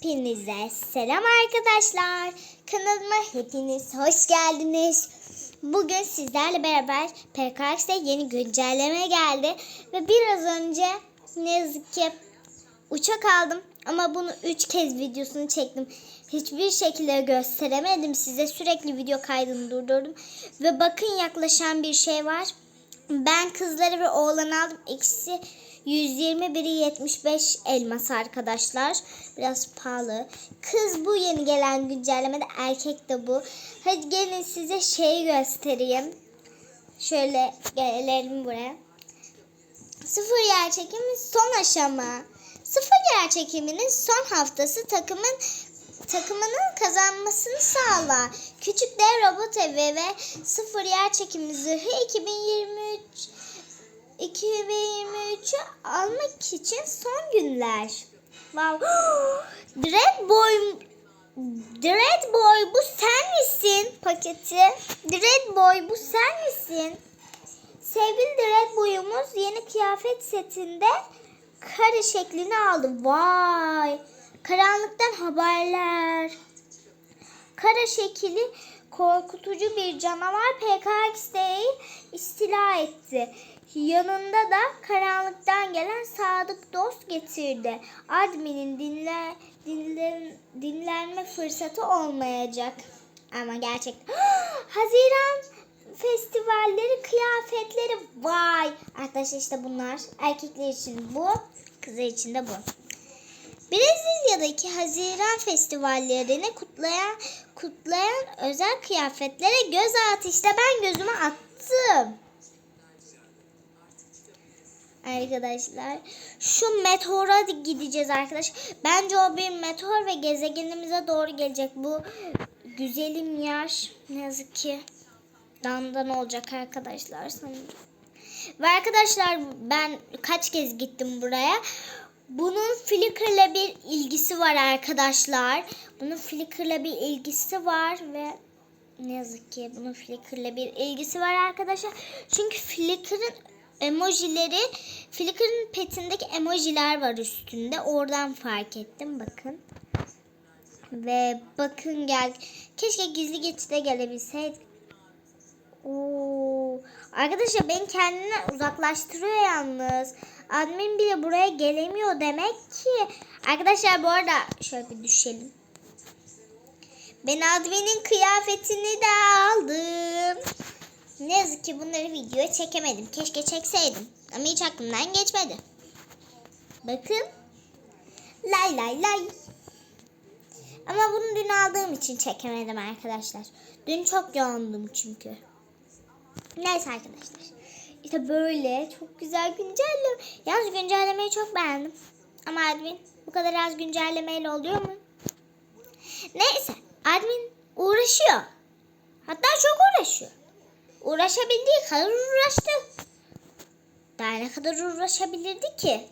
Hepinize selam arkadaşlar. Kanalıma hepiniz hoş geldiniz. Bugün sizlerle beraber PKX'de yeni güncelleme geldi. Ve biraz önce ne yazık ki uçak aldım. Ama bunu 3 kez videosunu çektim. Hiçbir şekilde gösteremedim size. Sürekli video kaydını durdurdum. Ve bakın yaklaşan bir şey var. Ben kızları ve oğlanı aldım. İkisi 120 biri 75 elmas arkadaşlar. Biraz pahalı. Kız bu yeni gelen güncellemede erkek de bu. Hadi gelin size şeyi göstereyim. Şöyle gelelim buraya. Sıfır yer çekimi son aşama. Sıfır yer çekiminin son haftası takımın takımının kazanmasını sağlar. Küçük dev robot evi ve sıfır yer çekimi zırhı 2023 2023'ü almak için son günler. Wow. Dread Boy Dread Boy bu sen misin paketi? Dread Boy bu sen misin? Sevgili Dread Boy'umuz yeni kıyafet setinde kare şeklini aldı. Vay! Karanlıktan haberler. Kara şekili korkutucu bir canavar PKX'deyi istila etti. Yanında da karanlıktan gelen sadık dost getirdi. Admin'in dinle, dinlen, dinlenme fırsatı olmayacak. Ama gerçek. Haziran festivalleri kıyafetleri vay. Arkadaşlar işte bunlar. Erkekler için bu. Kızlar için de bu. Brezilya'daki Haziran festivallerini kutlayan kutlayan özel kıyafetlere göz at. İşte ben gözüme attım. Arkadaşlar şu meteora gideceğiz arkadaş. Bence o bir meteor ve gezegenimize doğru gelecek. Bu güzelim yer ne yazık ki dandan olacak arkadaşlar sanırım. Ve arkadaşlar ben kaç kez gittim buraya. Bunun Flickr'la bir ilgisi var arkadaşlar. Bunun Flickr'la bir ilgisi var ve ne yazık ki bunun Flickr'la bir ilgisi var arkadaşlar. Çünkü Flickr'ın emojileri Flickr'ın petindeki emojiler var üstünde. Oradan fark ettim bakın. Ve bakın gel. Keşke gizli geçide gelebilseydik. Oo. Arkadaşlar beni kendinden uzaklaştırıyor yalnız. Admin bile buraya gelemiyor demek ki. Arkadaşlar bu arada şöyle bir düşelim. Ben adminin kıyafetini de aldım. Ne yazık ki bunları videoya çekemedim. Keşke çekseydim. Ama hiç aklımdan geçmedi. Bakın. Lay lay lay. Ama bunu dün aldığım için çekemedim arkadaşlar. Dün çok yoğundum çünkü. Neyse arkadaşlar. İşte böyle çok güzel güncelleme. Yalnız güncellemeyi çok beğendim. Ama admin bu kadar az güncellemeyle oluyor mu? Neyse admin uğraşıyor. Hatta çok uğraşıyor. Uğraşabildiği kadar uğraştı. Daha ne kadar uğraşabilirdi ki?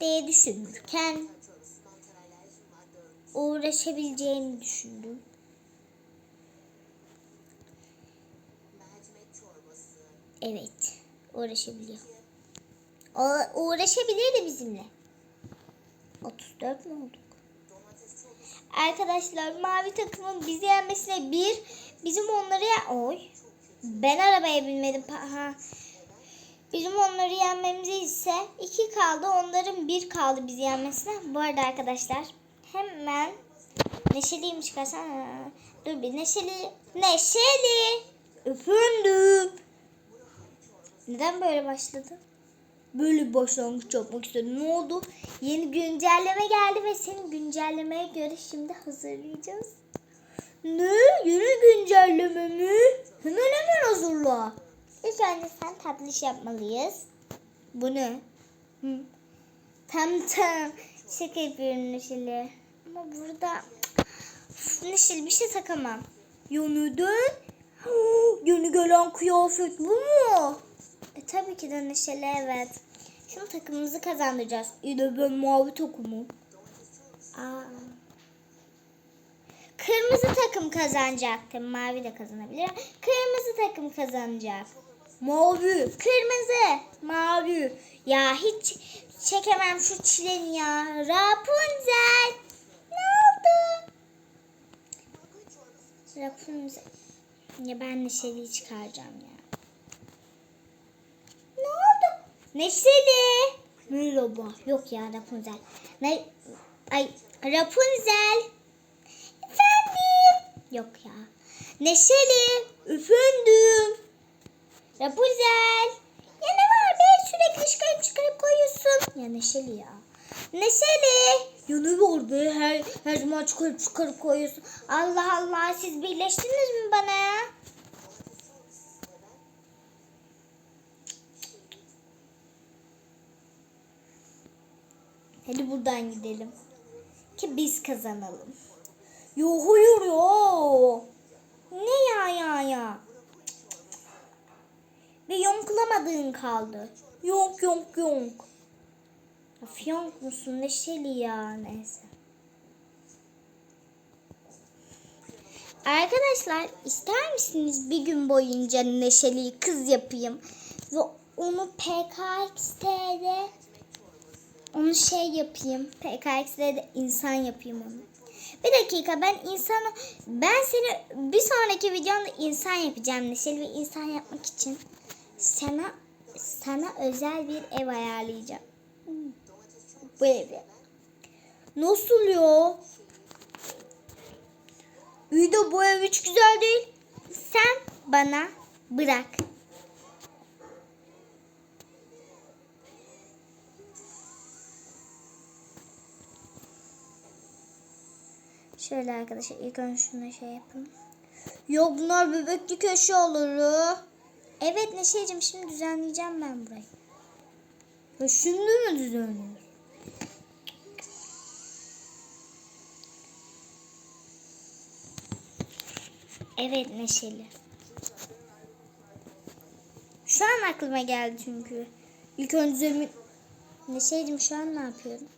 diye düşünürken uğraşabileceğini düşündüm. Evet, uğraşabiliyor. O uğraşabilirdi bizimle. 34 mi olduk? Arkadaşlar mavi takımın bizi yenmesine bir, bizim onları ya oy. Ben arabaya binmedim. Ha. Bizim onları yenmemize ise iki kaldı. Onların bir kaldı bizi yenmesine. Bu arada arkadaşlar hemen Neşeli'yi mi çıkarsan? Dur bir Neşeli. Neşeli. Efendim. Neden böyle başladı? Böyle bir başlangıç yapmak istedim. Ne oldu? Yeni güncelleme geldi ve senin güncellemeye göre şimdi hazırlayacağız. Ne? Yeni güncelleme mi? Hemen hemen hazırla. İlk önce sen tatlış yapmalıyız. Bu ne? Hı. Tam tam. Şaka yapıyorum Neşeli. Ama burada Neşeli bir şey takamam. Ya neden? Yeni gelen kıyafet bu mu? Tabii ki de neşeli evet. Şimdi takımımızı kazandıracağız. İyi de mavi takımım. Aa. Kırmızı takım kazanacaktı. Mavi de kazanabilir. Kırmızı takım kazanacak. Mavi. Kırmızı. Mavi. Ya hiç çekemem şu çileni ya. Rapunzel. Ne oldu? Rapunzel. Ya ben neşeliyi çıkaracağım ya. Neşeli. Merhaba. Yok ya Rapunzel. Ne? Ay Rapunzel. Efendim. Yok ya. Neşeli. Efendim. Rapunzel. Ya ne var be sürekli çıkarıp çıkarıp koyuyorsun. Ya Neşeli ya. Neşeli. Ya ne var be her, her zaman çıkarıp çıkarıp koyuyorsun. Allah Allah siz birleştiniz mi bana? Hadi buradan gidelim. Ki biz kazanalım. Yo hayır ya. Ne ya ya ya. Ve yonklamadığın kaldı. Yonk yonk yonk. Of yonk musun neşeli ya neyse. Arkadaşlar ister misiniz bir gün boyunca neşeli kız yapayım ve onu PKX'de onu şey yapayım. PKX'de de insan yapayım onu. Bir dakika ben insanı ben seni bir sonraki videomda insan yapacağım Neşeli ve insan yapmak için sana sana özel bir ev ayarlayacağım. Bu evi. Nasıl ya? İyi de bu ev hiç güzel değil. Sen bana bırak. Şöyle arkadaşlar ilk önce şunu şey yapalım. Yok bunlar bebeklik eşyaları. Evet Neşe'cim şimdi düzenleyeceğim ben burayı. Ya şimdi mi düzenliyorsun? Evet Neşeli. Şu an aklıma geldi çünkü. İlk önce. Neşe'cim şu an ne yapıyorum?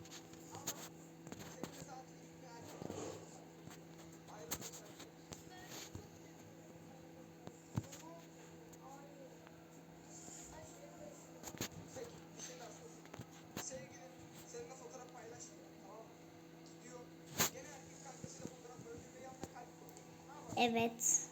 Evet.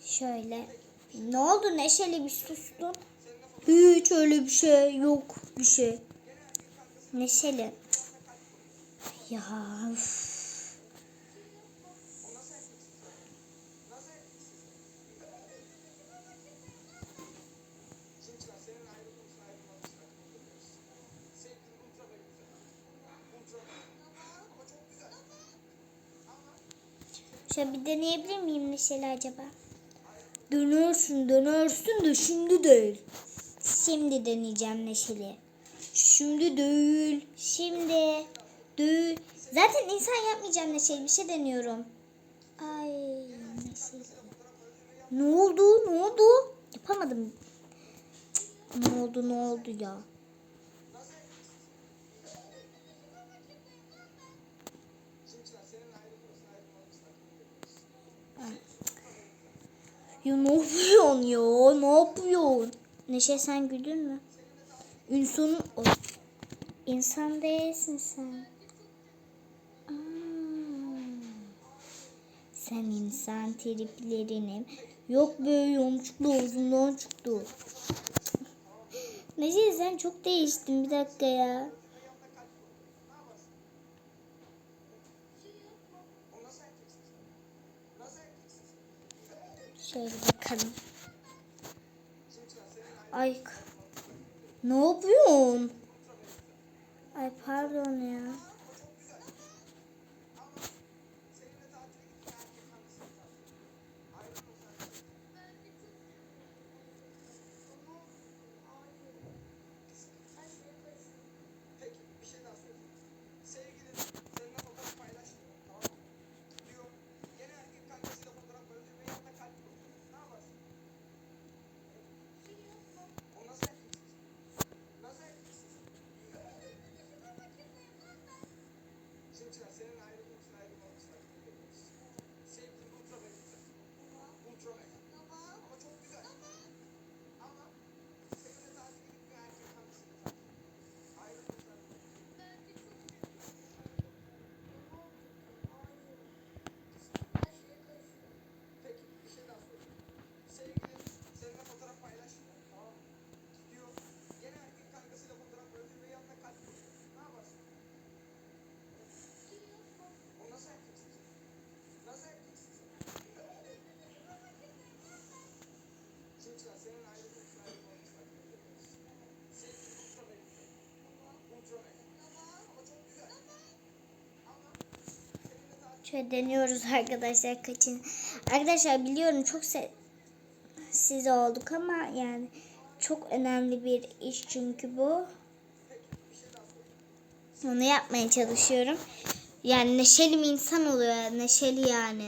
Şöyle. Ne oldu Neşeli bir sustun? Hiç öyle bir şey yok bir şey. Neşeli. Ya üf. Şöyle bir deneyebilir miyim Neşeli acaba? Dönersin dönersin de şimdi değil. Şimdi deneyeceğim Neşeli. Şimdi değil. Şimdi değil. Zaten insan yapmayacağım Neşeli. Bir şey deniyorum. Ay Neşeli. Ne oldu? Ne oldu? Yapamadım. Cık, Ne oldu? Ne oldu ya? Ya ne yapıyorsun ya? Ne yapıyorsun? Neşe sen güldün mü? İnsanın... o- İnsan değilsin sen. Sen insan triplerini... Yok be yomçuklu ağzından çıktı. Neşe sen çok değiştin bir dakika ya. Şöyle bakalım. Ay. Ne yapıyorsun? Ay pardon ya. Şöyle deniyoruz arkadaşlar kaçın. Arkadaşlar biliyorum çok se siz olduk ama yani çok önemli bir iş çünkü bu. Onu yapmaya çalışıyorum. Yani neşeli bir insan oluyor. Neşeli yani.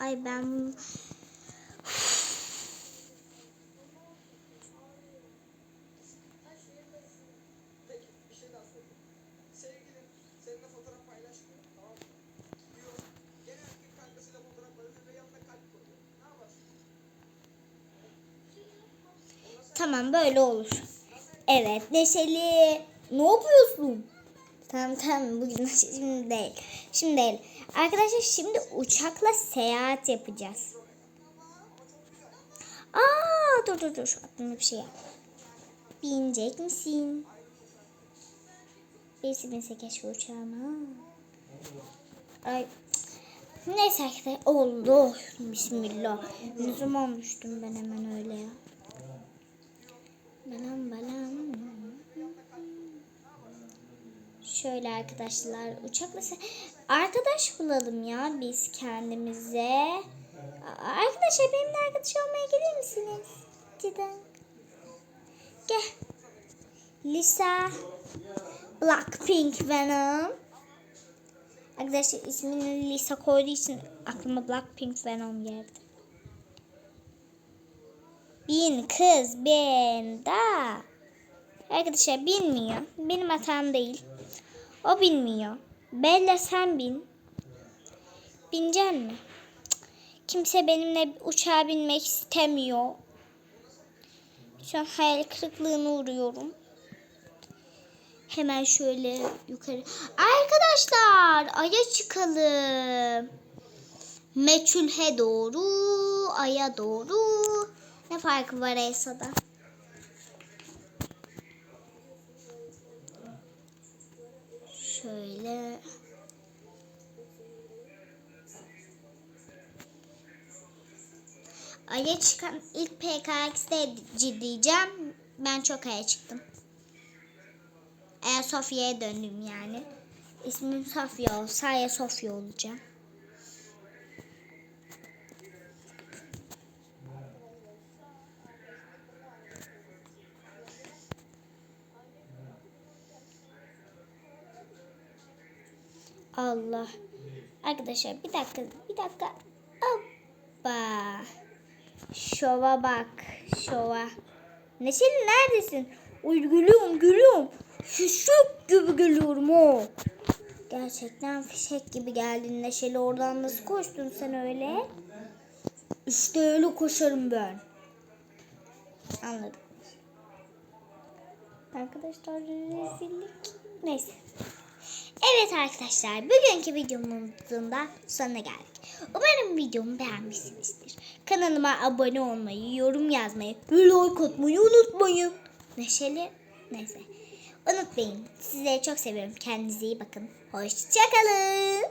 Ne yaparsın? Tamam böyle olur. Evet Neşeli. Ne yapıyorsun? Tamam tamam bugün şimdi değil. Şimdi değil. Arkadaşlar şimdi uçakla seyahat yapacağız. Aa dur dur dur aklımda bir şey yap. Binecek misin? Birisi binse keşke uçağıma. Ay. Neyse arkadaşlar. Allah. Bismillah. Ne zaman ben hemen öyle ya. Balam balam. Şöyle arkadaşlar uçakla se- arkadaş bulalım ya biz kendimize. Arkadaşlar benimle arkadaş olmaya gelir misiniz? Cidden. Gel. Lisa. Blackpink Venom. Arkadaşlar ismini Lisa koyduğu için aklıma Blackpink Venom geldi. Bin kız bin da. Arkadaşlar bilmiyor. Benim hatam değil. O bilmiyor. Bella sen bin. Binecek mi? Kimse benimle uçağa binmek istemiyor. Şu an hayal kırıklığına uğruyorum. Hemen şöyle yukarı. Arkadaşlar aya çıkalım. Meçhulhe doğru, aya doğru. Ne farkı var Esa'da? Aya çıkan ilk PKX'de diyeceğim. Ben çok aya çıktım. Ayasofya'ya döndüm yani. İsmim Sofya olsa Ayasofya olacağım. Allah. Arkadaşlar bir dakika bir dakika. Şova bak. Şova. Neşeli neredesin? Uy gülüyorum gülüyorum. Gibi geliyorum o. Gerçekten fişek gibi geldin Neşeli. Oradan nasıl koştun sen öyle? İşte öyle koşarım ben. Anladım. Arkadaşlar rezillik. Neyse. Evet arkadaşlar bugünkü videomuzun da sonuna geldik. Umarım videomu beğenmişsinizdir. Kanalıma abone olmayı, yorum yazmayı ve like atmayı unutmayın. Neşeli neyse. Unutmayın. Sizleri çok seviyorum. Kendinize iyi bakın. Hoşçakalın.